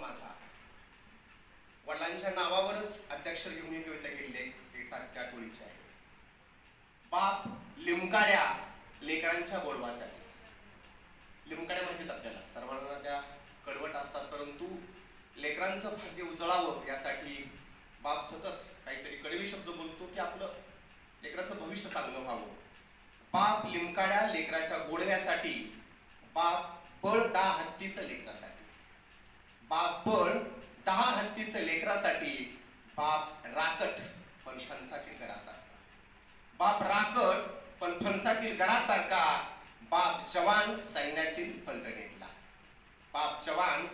माझा. वडिलांच्या नावावरच अध्यक्षर घेऊन ही कविता केलेली आहे एक सात त्या ओळीची आहे. बाप लिमकाड्या लेकरांच्या गोडवासाठी लिमकाड्या माहितीत आपल्याला सर्वांना त्या कडवट असतात परंतु लेकरांचं भाग्य उजळावं यासाठी बाप सतत काहीतरी कडवी शब्द बोलतो की आपलं लेकराचं भविष्य चांगलं व्हावं. बाप लिमकाड्या लेकराच्या गोडव्यासाठी बाप बळ दा हत्तीचं लेकरासाठी. बाप बळ दहा हत्तीस लेकरासाठी बाप राकट पण फणसातील घरासारखा. बाप राकट पण फणसातील घरासारखा बाप जवान सैन्यातील फलटणीतला. बाप जवान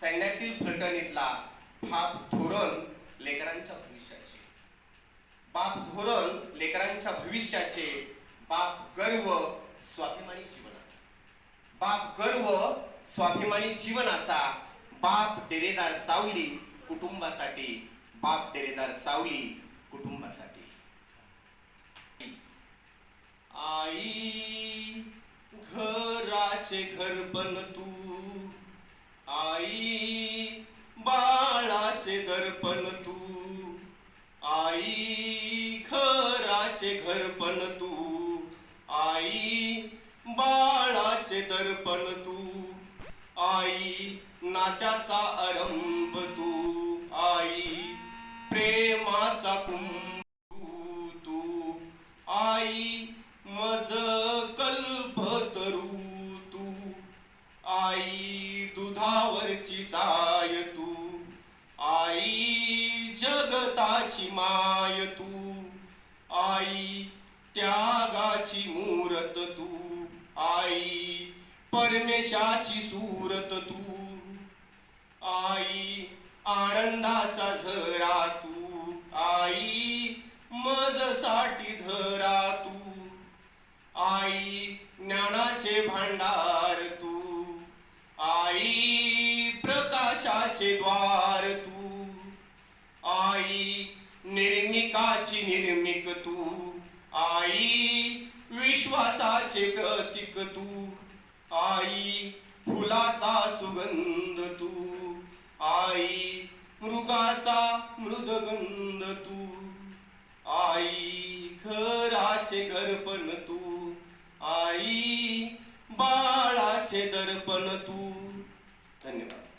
सैन्यातील फलटणीतला बाप धोरण लेकरांच्या भविष्याचे. बाप धोरण लेकरांच्या भविष्याचे बाप गर्व स्वाभिमानी जीवनाचा. बाप गर्व स्वाभिमानी जीवनाचा बाप डेरेदार सावली कुटुंबासाठी. बाप डेरेदार सावली कुटुंबासाठी. आई घराचे घर बन तू. आई बाळाचे दर्पण तू. आई घराचे घर पण तू. आई बाळाचे दर्पण तू. आई नात्याचा आरंभ तू आई. प्रेमाचा कुंभू तू आई. मज कल्पतरू तू आई. दुधावरची साय तू आई. जगताची माय तू आई. त्यागाची मूरत तू आई. परमेशाची सूरत तू आनंदाचा झरा तू आई मजसाठी धरा तू. आई ज्ञानाचे भांडार तू. आई प्रकाशाचे द्वार तू. आई निर्मिकाची निर्मिक तू. आई विश्वासाचे प्रतीक तू. आई फुलाचा सुगंध आई मृगाचा मृदगंध तू. आई घराचे गर्पण तू. आई बाळाचे दर्पण तू. धन्यवाद.